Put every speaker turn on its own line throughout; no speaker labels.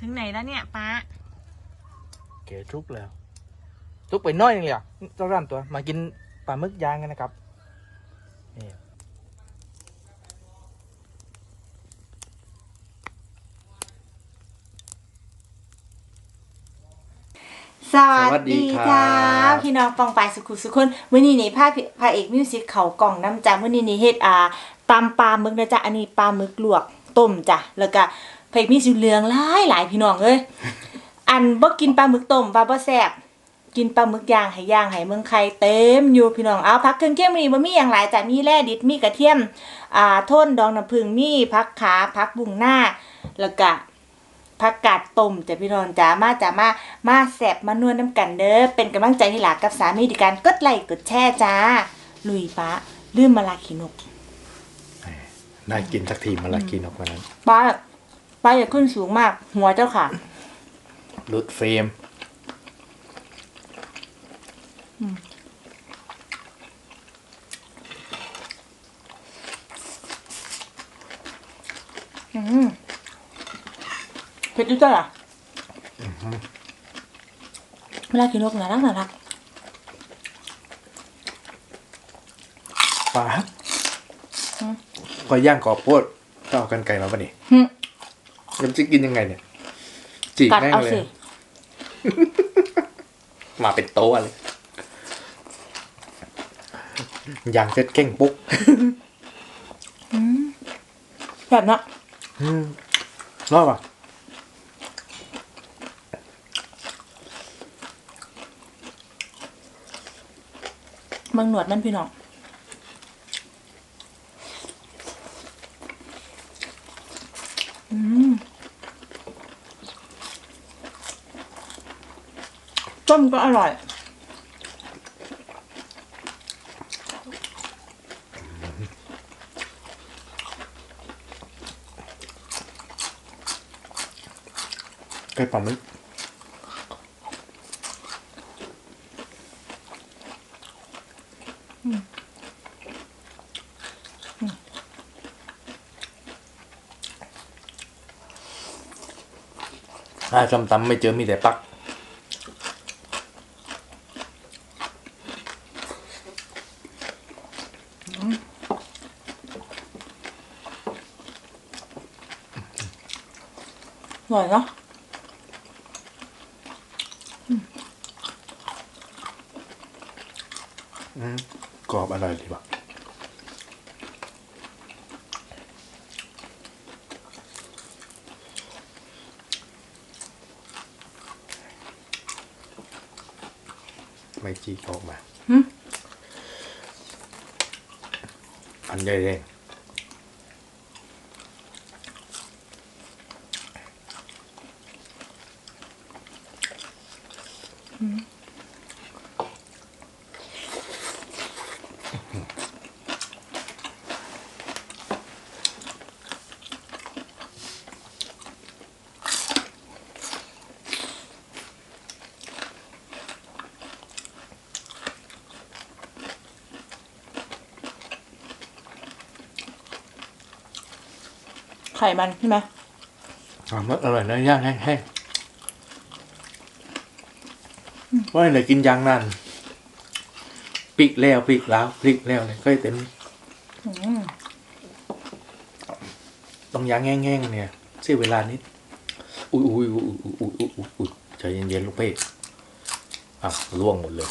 ถึงไหนแล้วเนี่ยป้า
เก๋ทุกแล้ว ทุกไปน้อยนึงเลยอะเจ้าร่านตัว มากินปลาหมึกย่างกันนะครับนี่
สวัสดีค่ะพี่น้องปองปายสุขุสุขคนวันนี้นี่พาพี่พาเอกมิวสิกเขากล่องน้ำจ้าวันนี้นี่เฮ็ดอ่าตำปลาหมึกนะจ๊ะอันนี้ปลาหมึกลวกต้มจ้ะแล้วก็พระ เอกมีสีเหลืองหลายหลายพี่น้องเอ้ยอันบ่กินปลาหมึกต้มว่าบ่แซ่บกินปลาหมึกย่างให้ย่างให้เมืองไข่เต็มอยู่พี่น้องเอาผักเครื่องเคียงมื้อนี้บ่มีหยังหลายจ้ะมีแร่ดิบมีกระเทียมอ่าโทนดองน้ำผึ้งมีผักขาผักบุ้งหน้าแล้วก็ผักกาดต้มจ้ะพี่น้องจ้ามาจ้ามามาแสบมานวลน้ำกันเด้อเป็นกำลังใจให้หลากับสามีในการกดไลค์กดแชร์จ้า ลุยป้าลืมมาลาขีนก
ได้กินสักทีมาละกินออกมานั้น
ป้า ป้าอย่าขึ้นสูงมาก หัวเจ้าค่ะ
หลุดเฟรม
อืมเผ็ดจุ๊จ้ะล่ะเวลากินนกน่ารักน่ารัก
ปลา
อืม
ก็ย่างกรอบโพดก็เอากันไก่มาปะนี่
หึ
แล้วจะกินยังไงเนี่ยจีก
กัด
แม่ง
เอา
เลย
สิ
มาเป็นโต๊ะเลยย่างเสร็จเก่งปุ๊ก
แบบนั้น
อืมรอดป่ะ
มึงหนวดมันพี่น้อง อืม ต้มก็อร่อย
ไก่ปลาหมึกถ้าจำตำไม่เจอมีแต่ปัก
อร่อยเนาะ
อืมกรอบอร่อยดีว่ะไม่จีกออกมา
หึ
อันใหญ่แดง
ไข่มันใช่ไหม
อะมันอร่อยนะย่างแห้งๆว่าไหนกินยางนั่นพริกแล้วพริกแล้วพริกแล้วเลยก็เต็มต้องย่างแห้งๆเนี่ยเสียเวลานิดอุ้ยอุ้ยอุ้ยอุ้ยอุ้ยอุ้ยอุ้ยใจเย็นๆลูกเป้อะล่วงหมดเลย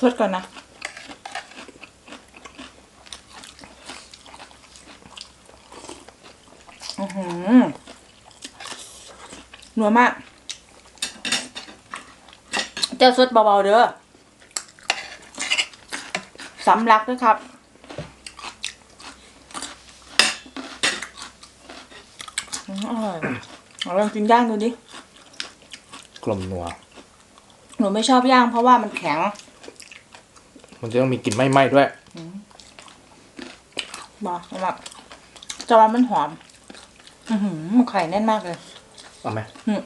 สดก่อนนะ อือหือนัวมาก เจ้าสดเบาๆเด้อสำลักด้วยครับอืมอร่อยว่ะเอาลองกินย่างดูดิ
กลมนัว
หนูไม่ชอบย่างเพราะว่ามันแข็ง
มันจะต้องมีกลิ่นไหม้ๆด้วย
บอกแบบจอนมันหอม อือหือไข่แน่นมากเลย
เอาไหม
อืม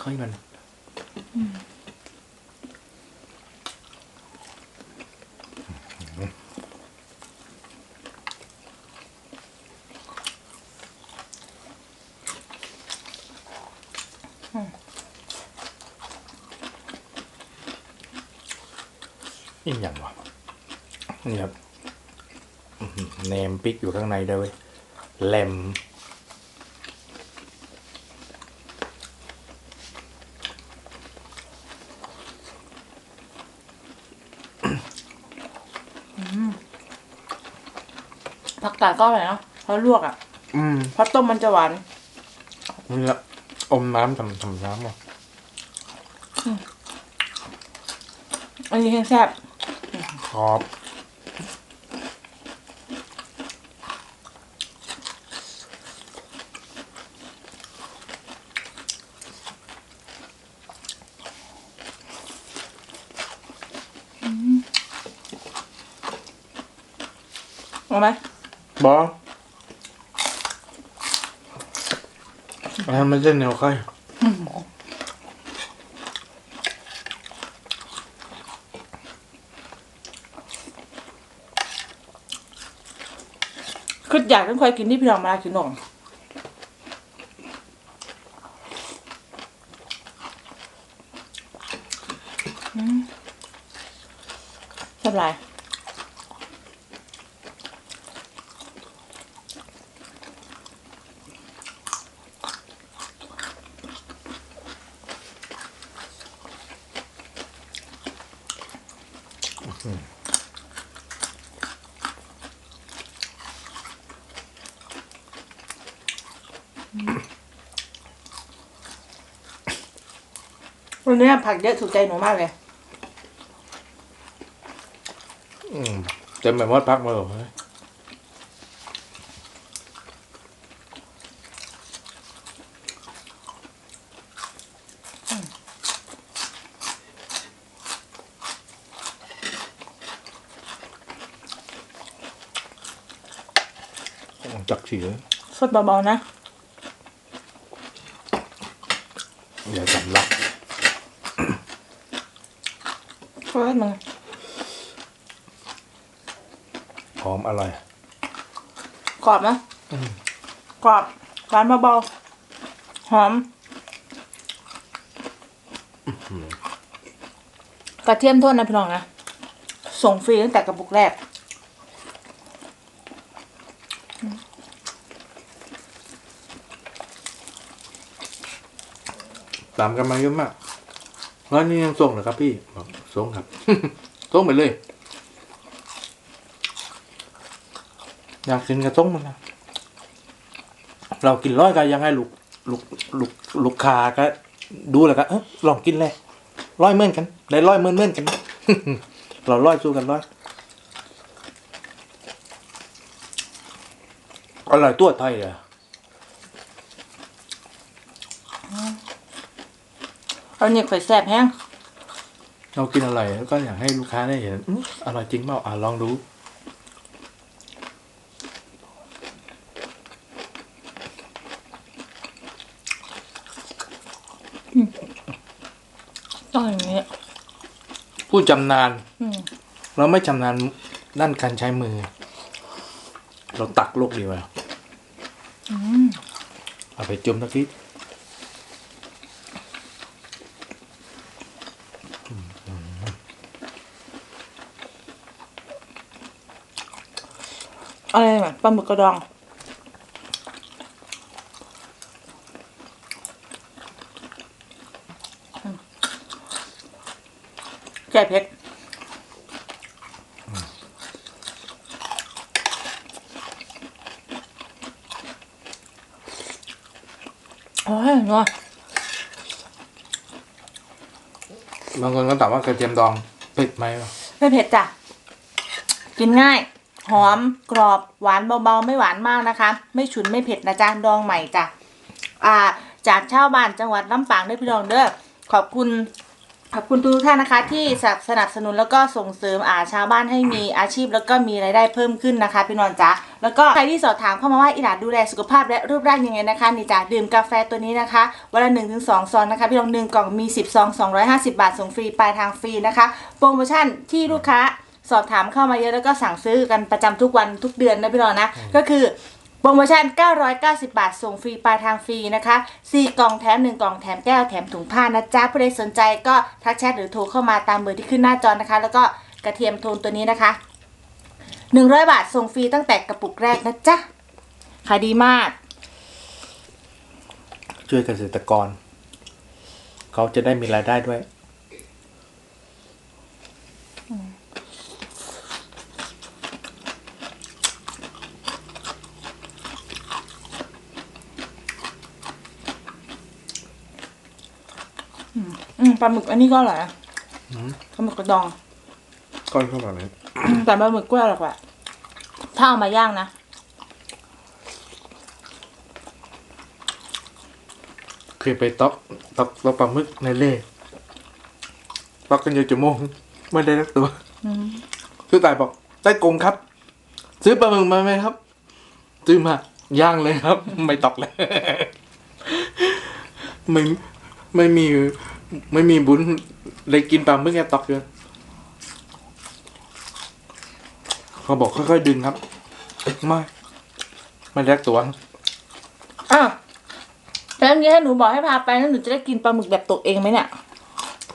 ค่อยมัน อย่างวะนี่ครับอื้อหือแหนมปิกอยู่ข้างในด้วยเวยแหลม
ผักกาดก็อร่อยเนาะเพราะลวกอะ
อืม
เพราะต้มมันจะหวาน
นี่ละอมน้ำทำทำน้ำอะ
อันนี้แซ่บ
ขอบ
เอาไหม
บออันนั้นไม่ใช่แนวค่อย
คืออยากต้องคอยกินที่พี่น้องมากินหนมอืมแซ่บหลาย วันนี้ผักเยอะถูกใจหนูมากเลย
อืมเต็มไปหมดพักมาเลยจักฉีเลย
สดเบาๆนะ
อย่าสำลัก
เพราะว่ามัน
หอมอร่อย
กรอบนะกรอบหวานเบาๆหอม กระเทียมโทษนะพี่น้องนะส่งฟรีตั้งแต่กระปุกแรก
ตามกันมาเยอะมากแล้วนี่ยังส่งเหรอครับพี่บอก ส่งครับส่งไปเลยอยากกินกระส่งมันนะเรากินร้อยกันยังไงลูกลูกลูกลูกคาก็ดูแล้วก็เออลองกินเลยร้อยเมื่อนกัน ได้ร้อยเมื่อนเมื่อนกัน เราร้อยสู้กันร้อยอร่อยตัวไทยเลย
เอาเนี่ยข่อยแซ่บแห้ง
เรากินอะไรแล้วก็อยากให้ลูกค้าได้เห็นอื้ออร่อยจริงเปล่าอะลองดู
ต้องอย่างนี้
ผู้จำนาน
อืม
เราไม่ชำนาญด้านการใช้มือ เราตักลูกดีกว่า
อืม
เอาไปจุ่มตะกี้
อะไรแบบปลาหมึกกระดอง แก่เผ็ดโอ้ยนัว
บางคนก็ถามว่ากระเทียมดองเผ็ดไหมวะ
ไม่เผ็ดจ้ะ กินง่าย หอมกรอบหวานเบาๆ ไม่หวานมากนะคะ ไม่ฉุนไม่เผ็ดนะจ๊ะดองใหม่จ้ะอ่า จากชาวบ้านจังหวัดลำปางด้วยพี่น้องเด้อขอบคุณขอบคุณทุกท่านนะคะ ที่สนับสนุนแล้วก็ส่งเสริมอาชาวบ้านให้มีอาชีพ แล้วก็มีรายได้เพิ่มขึ้นนะคะพี่นอนจ๊ะแล้วก็ใครที่สอบถามเข้ามาว่าอีหลาดูแลสุขภาพและรูปร่างยังไงนะคะนี่จ้ะดื่มกาแฟตัวนี้นะคะวันละหนึ่งถึงสองซองนะคะพี่น้องหนึ่งกล่องมีสิบซองสองร้อยห้าสิบาทส่งฟรีปลายทางฟรีนะคะ โปรโมชั่นที่ลูกค้า สอบถามเข้ามาเยอะแล้วก็สั่งซื้อกันประจำทุกวันทุกเดือนนะพี่นอนนะ ก็คือโปรโมชั่น 990 บาท ส่งฟรีปลายทางฟรีนะคะ 4 กล่องแถม 1 กล่องแถมแก้วแถมถุงผ้านะจ๊ะผู้ใดสนใจก็ทักแชทหรือโทรเข้ามาตามเบอร์ที่ขึ้นหน้าจอนะคะ แล้วก็กระเทียมโทนตัวนี้นะคะหนึ่งร้อยบาท ส่งฟรีตั้งแต่กระปุกแรกนะจ๊ะขายดีมาก
ช่วยเกษตรกร เขาจะได้มีรายได้ด้วย
ปลาหมึกอันนี้ก็อร่อยอะปลาหมึกกระดอง
ก้อนเข้ามาเลย
อืมแต่ปลาหมึกกล้วยอร่อยกว่าถ้าเอามาย่างนะ
เคยไปต๊อกต๊อกต๊อกปลาหมึกในเล่ต๊อกกันอยู่ชั่วโมงไม่ได้สักตัว
อืม
คือตายบอกได้กงครับ ซื้อปลาหมึกมาไหมครับ ซื้อมาย่างเลยครับ ไม่ตอกเลย ไม่ไม่มี ไม่มีบุญเลยกินปลาหมึกแค่ตอกเดียวเขาบอกค่อยๆดึงครับไม่ไม่แรกตัว
อ้าวแล้วนี้ให้หนูบอกให้พาไปแล้วหนูจะได้กินปลาหมึกแบบตกเองไหมเนี่ย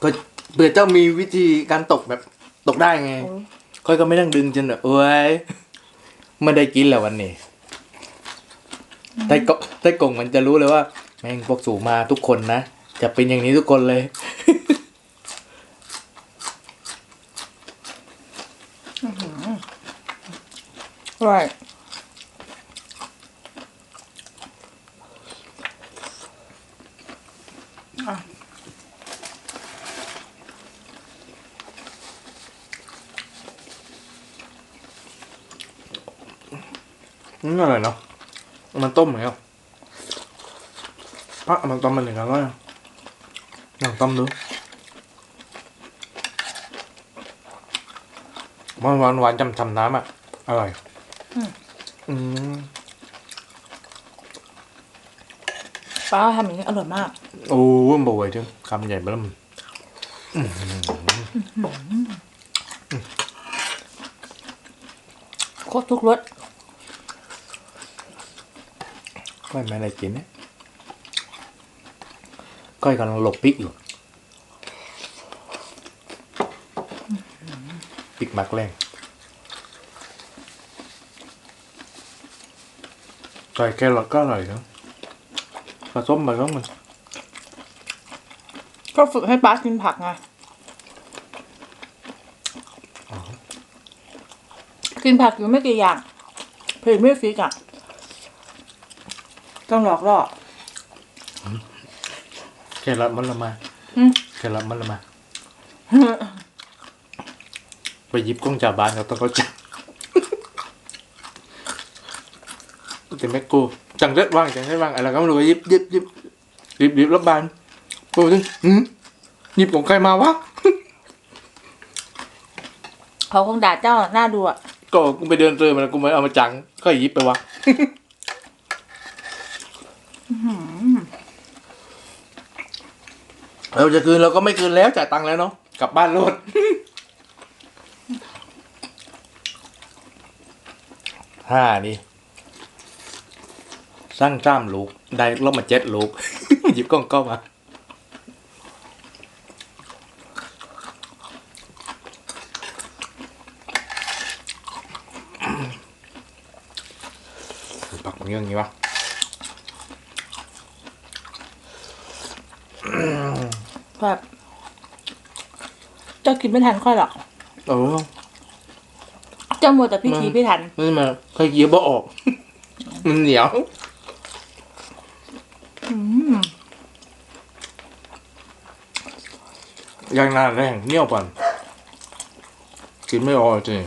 ก็เผื่อเจ้ามีวิธีการตกแบบตกได้ไง
โอ้ย
ค่อยก็ไม่ต้องดึงจนแบบโอ้ยไม่ได้กินแล้ววันนี้แต่ก็แต่กงมันจะรู้เลยว่า แม่งพวกสูงมาทุกคนนะ จะเป็นอย่างนี้ทุกคนเลย
อร่อย
อืมอร่อยเนาะเอามันต้มไหมอะพระเอามันต้มมันหนึ่งอร่อยอะ ลองต้มดูมันหวานหวานๆจำๆน้ำอะ อร่อย อืม
ป้าทำอย่างนี้อร่อยมาก
โอ้ยบ่อยจังคำใหญ่เบิ่ม
โคตรทุกรส
ก้อยไม่ได้กินเนี่ย ก้อยกำลังหลบพริกอยู่พริกหมักแรงก้อยแครอทก็อร่อยนะผสมไปก็มัน
ก็ฝึกให้ป้ากินผักไงกินผักอยู่ไม่กี่อย่างเผ็ดไม่ฟิกอะ ต้องหลอกล่อ
แครอทมันละมา
อืม
แครอทมันละมา ไปหยิบกล้องจากบ้านเขาต้องเขาจับแต่แม่กูจังเล็ดว่างจังเล็ดว่างอะไรก็ไม่รู้หยิบหยิบหยิบหยิบหยิบรับบานกูถึงหืมหยิบของใครมาวะ
เขาคงด่าเจ้าหน้าดูอะ
ก็กูไปเดินเจอมันกูไม่เอามาจังก็หยิบไปวะ เราจะคืนเราก็ไม่คืนแล้วจ่ายตังค์แล้วเนาะกลับบ้านรถห้านี่สร้างจ้ามลูก ได้รถมาเจ็ดลูก หยิบกล้องก็มาปักมันเยอย่างงี้วะ
แบบเจ้ากินไม่ทันค่อยหรอก
เออ
เจ้ามัวแต่พิธีพิถัน
นี่มาเคยเกี่ยวบ่ออก มันเหนียว
อืม
ยังนานแรงเหนียวปันกินไม่ออกจริง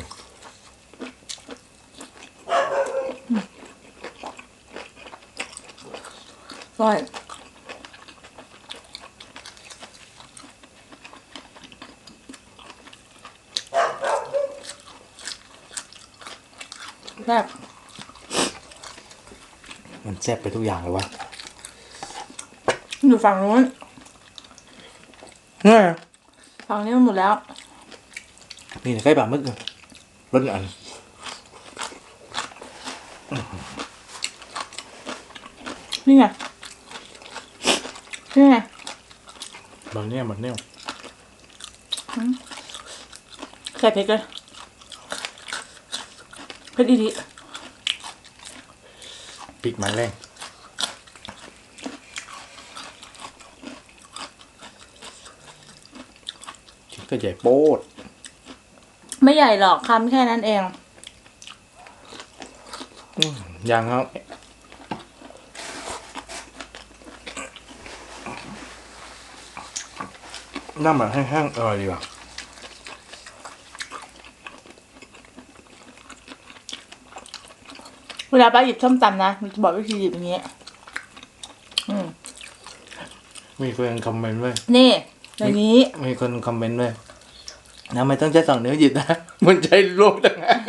อร่อย แบบ
มันแซ่บไปทุกอย่างเลยวะ
อยู่ฝั่งนู้น
เนี่ย
ฝั่งนี้มันหมดแล้ว
นี่ใกล้ปลาหมึกเลยรสอัน
นี่ไงนี่ไง
บางเนี่ยมันเนี่ย
เคส่เผ็ดเลย เผ็ดอีดี
พริกมันแรงชิ้นก็ใหญ่โป๊ด
ไม่ใหญ่หรอกคำแค่นั้นเอง
ยังครับน้ำแบบแห้งๆอร่อยดีว่ะ
เวลาป้าหยิบส้มตำนะมันจะบอกวิธีหยิบอย่างเงี้ยอืม
มีคนคอมเมนต์ไว้
นี่อย่างนี้
มีคนคอมเมนต์ไว้นะไม่ต้องใช้สองนิ้วหยิบนะมันใช้โลกต่างหาก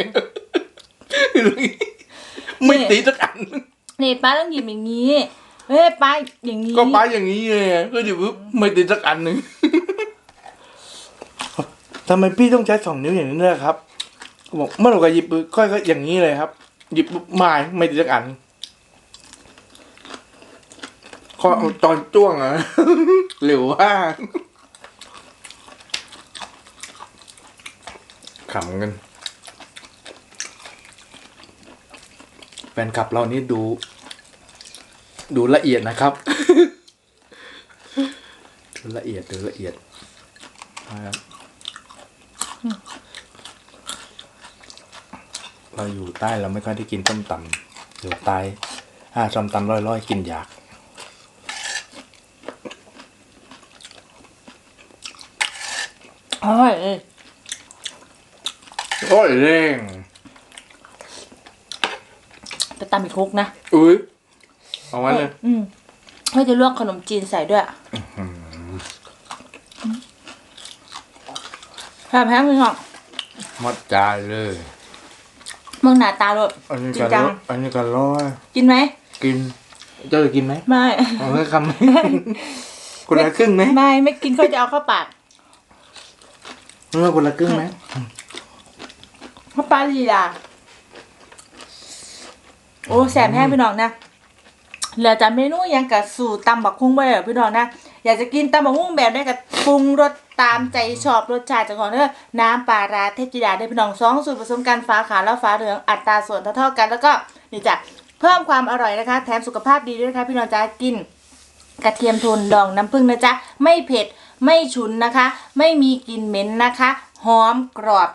ไม่ตีสักอัน
นี่ป้าต้องหยิบอย่างนี้เฮ้ยป้าอย่างนี้
ก็ป้าอย่างนี้เลยก็หยิบปุ๊บไม่ตีสักอันหนึ่งทำไมพี่ต้องใช้สองนิ้วอย่างนี้ด้วยครับบอกเมื่อเราก็หยิบปุ๊บค่อยก็อย่างนี้เลยครับ หยิบไม่ไม่ตีสักอันข้อตอนจ้วงอะเร็วว่าขำกันแฟนคลับเรานี่ดู ดูละเอียดนะครับ ดูละเอียดดูละเอียดนะครับ เราอยู่ใต้เราไม่ค่อยได้กินส้มตำอยู่ใต้ถ้าส้มตำร้อยๆ กินยาก
อร่อยเลย
โอ้ยเร่ง
จะตำอีกครกนะ
อุ้ยเอาไว้เลย
อืมเพื่อจะลวกขนมจีนใส่ด้วยแพ้แพ้ไม่หรอก
หมดจานเลย
มึงหน้าตาโดด
อันนี้
จริ
ก็
งจัง
ร้อยอันนี้ก็ร้อย
กินไหม
กินเจ้าจะกินไหม
ไม่
เอาให้คำไหมคนละครึ่งไหม
ไม่ไม่กินก็จะเอาเข้าปาก
เมื่อคนละครึ่งไหม
เพราะปลาลีลาโอ้แสบแห้งพี่น้องนะเหลือแต่เมนูหยังกับสูตรตำบักคุ้งไปเลยพี่น้องนะอยากจะกินตำบักคุ้งแบบได้กับปรุงรส ตามใจชอบรสชาติจากของเด้อน้ำปลาร้าเทพจิดาได้พี่น้องสองสูตรผสมกันฟ้าขาวและฟ้าเหลืองอัตราส่วนเท่าๆกัน แล้วก็นี่จ้ะเพิ่มความอร่อยนะคะ แถมสุขภาพดีด้วยนะคะพี่น้องจะกิน กระเทียมโทนดองน้ำผึ้งนะจ๊ะไม่เผ็ดไม่ฉุนนะคะ ไม่มีกลิ่นเหม็นนะคะหอมกรอบ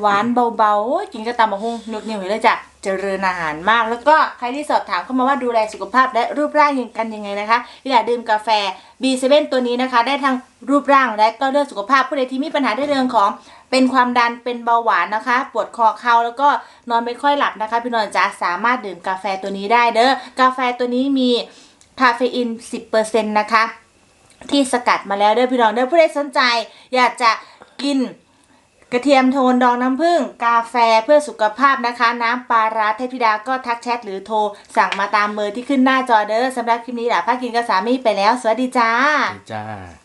หวานเบาๆกินกระตำมะฮุงนึกนิ้วอยู่เลยจ้ะ เจริญอาหารมาก แล้วก็ใครที่สอบถามเข้ามาว่าดูแลสุขภาพและรูปร่างยังกันยังไงนะคะอย่าดื่มกาแฟ B7 ตัวนี้นะคะ ได้ทั้งรูปร่างและก็เรื่องสุขภาพผู้ใดที่มีปัญหาในเรื่องของเป็นความดันเป็นเบาหวานนะคะ ปวดคอเข่าแล้วก็นอนไม่ค่อยหลับนะคะ พี่นอนจ๋าสามารถดื่มกาแฟตัวนี้ได้เด้อกาแฟตัวนี้มีคาเฟอีน 10%นะคะที่สกัดมาแล้วเด้อพี่น้องเด้อผู้ใดสนใจ อยากจะกิน กระเทียมโทนดองน้ำผึ้งกาแฟเพื่อสุขภาพนะคะ น้ำปลาร้าเทพธิดาก็ทักแชทหรือโทร สั่งมาตามเบอร์ที่ขึ้นหน้าจอเด้อสำหรับคลิปนี้หล่ะพากินกับสามีไปแล้ว สวัสดีจ้า
จ้า